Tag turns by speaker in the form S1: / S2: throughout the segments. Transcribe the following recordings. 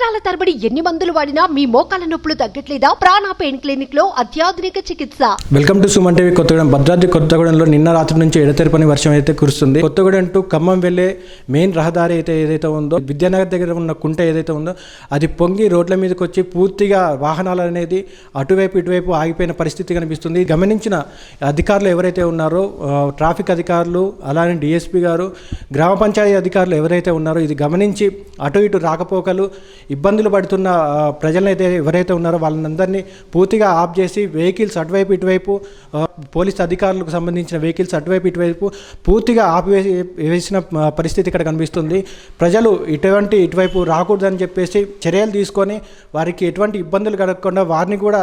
S1: సంవత్సరాల తరబడి ఎన్ని మందులు వాడినా మీ మోకాల నొప్పులు తగ్గట్లేదా? ప్రాణ పెయిన్ క్లినిక్లో అత్యాధునిక చికిత్స.
S2: Welcome to Suman TV Kothagudem. Bhadradri కొత్తగూడెంలో నిన్న రాత్రి నుంచి ఎడతెరపని వర్షం అయితే కురుస్తుంది. కొత్తగూడెం టు ఖమ్మం వెళ్ళే మెయిన్ రహదారి అయితే ఏదైతే ఉందో విద్యానగర్ దగ్గర ఉన్న కుంట ఏదైతే ఉందో అది పొంగి రోడ్ల మీదకి వచ్చి పూర్తిగా వాహనాలు అనేది అటువైపు ఇటువైపు ఆగిపోయిన పరిస్థితి కనిపిస్తుంది. గమనించిన అధికారులు ఎవరైతే ఉన్నారో ట్రాఫిక్ అధికారులు అలానే డిఎస్పీ గారు గ్రామ పంచాయతీ అధికారులు ఎవరైతే ఉన్నారో ఇది గమనించి అటు ఇటు రాకపోకలు ఇబ్బందులు పడుతున్న ప్రజలనైతే ప్రజలైతే ఎవరైతే ఉన్నారో వాళ్ళందరినీ పూర్తిగా ఆఫ్ చేసి వెహికల్స్ అటువైపు ఇటువైపు పోలీస్ అధికారులకు సంబంధించిన వెహికల్స్ అటువైపు ఇటువైపు పూర్తిగా ఆపివేసి వేసిన పరిస్థితి ఇక్కడ కనిపిస్తుంది. ప్రజలు ఇటువంటి ఇటువైపు రాకూడదని చెప్పేసి చర్యలు తీసుకొని వారికి ఎటువంటి ఇబ్బందులు కలగకుండా వారిని కూడా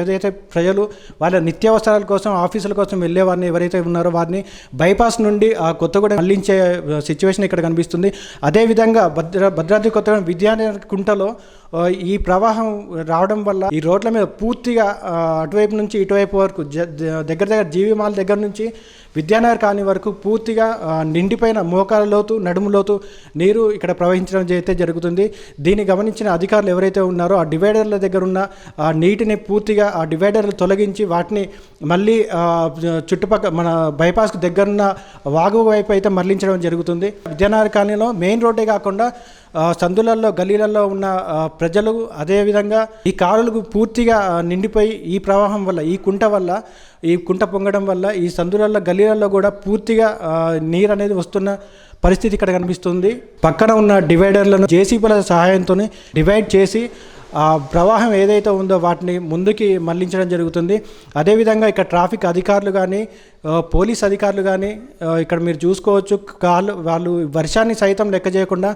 S2: ఏదైతే ప్రజలు వాళ్ళ నిత్యావసరాల కోసం ఆఫీసుల కోసం వెళ్ళే వారిని ఎవరైతే ఉన్నారో వారిని బైపాస్ నుండి ఆ కొత్తగూడెం మళ్ళించే సిచ్యువేషన్ ఇక్కడ కనిపిస్తుంది. అదేవిధంగా భద్ర భద్రాద్రి కొత్తగూడెం విద్యానగర్ గుంటలో ఈ ప్రవాహం రావడం వల్ల ఈ రోడ్ల మీద పూర్తిగా అటువైపు నుంచి ఇటువైపు వరకు దగ్గర దగ్గర జీవిమాల దగ్గర నుంచి విద్యానగర్ కాని వరకు పూర్తిగా నిండిపోయిన మోకాల లోతు నడుము లోతు నీరు ఇక్కడ ప్రవహించడం అయితే జరుగుతుంది. దీన్ని గమనించిన అధికారులు ఎవరైతే ఉన్నారో ఆ డివైడర్ల దగ్గర ఉన్న ఆ నీటిని పూర్తిగా ఆ డివైడర్లు తొలగించి వాటిని మళ్ళీ చుట్టుపక్కల మన బైపాస్కు దగ్గరున్న వాగు వైపు అయితే మరలించడం జరుగుతుంది. విద్యానగర్ కాలనీలో మెయిన్ రోడ్డే కాకుండా సందులలో గల్లీలలో ఉన్న ప్రజలు అదేవిధంగా ఈ కాలువలకు పూర్తిగా నిండిపోయి ఈ ప్రవాహం వల్ల ఈ కుంట వల్ల ఈ కుంట పొంగడం వల్ల ఈ సందులలో గల్లీలలో కూడా పూర్తిగా నీరు అనేది వస్తున్న పరిస్థితి ఇక్కడ కనిపిస్తుంది. పక్కన ఉన్న డివైడర్లను జేసీబీల సహాయంతో డివైడ్ చేసి ఆ ప్రవాహం ఏదైతే ఉందో వాటిని ముందుకి మళ్ళించడం జరుగుతుంది. అదేవిధంగా ఇక్కడ ట్రాఫిక్ అధికారులు కానీ పోలీస్ అధికారులు కానీ ఇక్కడ మీరు చూసుకోవచ్చు కాళ్ళు వాళ్ళు వర్షాన్ని సైతం లెక్క చేయకుండా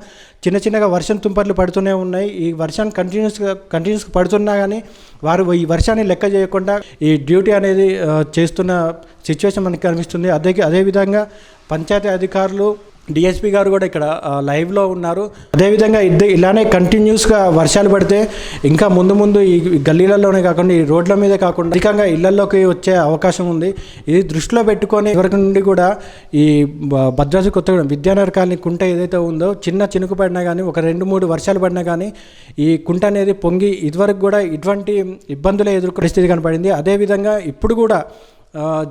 S2: చిన్న చిన్నగా వర్షం తుంపర్లు పడుతూనే ఉన్నాయి. ఈ వర్షం కంటిన్యూస్గా కంటిన్యూస్గా పడుతున్నా కానీ వారు ఈ వర్షాన్ని లెక్క చేయకుండా ఈ డ్యూటీ అనేది చేస్తున్న సిచ్యువేషన్ మనకి కనిపిస్తుంది. అదే అదేవిధంగా పంచాయతీ అధికారులు డిఎస్పీ గారు కూడా ఇక్కడ లైవ్లో ఉన్నారు. అదేవిధంగా ఇద్దరు ఇలానే కంటిన్యూస్గా వర్షాలు పడితే ఇంకా ముందు ముందు ఈ గల్లీలలోనే కాకుండా ఈ రోడ్ల మీదే కాకుండా అధికంగా ఇళ్ళలోకి వచ్చే అవకాశం ఉంది. ఇది దృష్టిలో పెట్టుకొని ఎవరికి నుండి కూడా ఈ భద్రాద్రి కొత్తగూడెం విద్యానగర్ కాలనీ కుంట ఏదైతే ఉందో చిన్న చినుకు పడినా కానీ ఒక రెండు మూడు వర్షాలు పడినా కానీ ఈ కుంట అనేది పొంగి ఇదివరకు కూడా ఇటువంటి ఇబ్బందులు ఎదుర్కొనే స్థితి కనపడింది. అదేవిధంగా ఇప్పుడు కూడా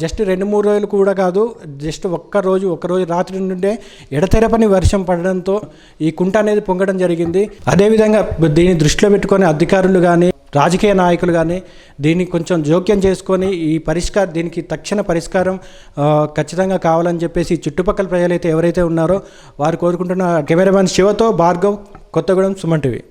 S2: జస్ట్ రెండు మూడు రోజులు కూడా కాదు జస్ట్ ఒక్క రోజు ఒక్క రోజు రాత్రి నుండే ఎడతెరపని వర్షం పడడంతో ఈ కుంట అనేది పొంగడం జరిగింది. అదేవిధంగా దీన్ని దృష్టిలో పెట్టుకొని అధికారులు కానీ రాజకీయ నాయకులు కానీ దీన్ని కొంచెం జోక్యం చేసుకొని ఈ పరిష్కారం దీనికి తక్షణ పరిష్కారం ఖచ్చితంగా కావాలని చెప్పేసి చుట్టుపక్కల ప్రజలైతే ఎవరైతే ఉన్నారో వారు కోరుకుంటున్న కెమెరామెన్ శివతో భార్గవ్ కొత్తగూడెం సుమన్ టీవీ.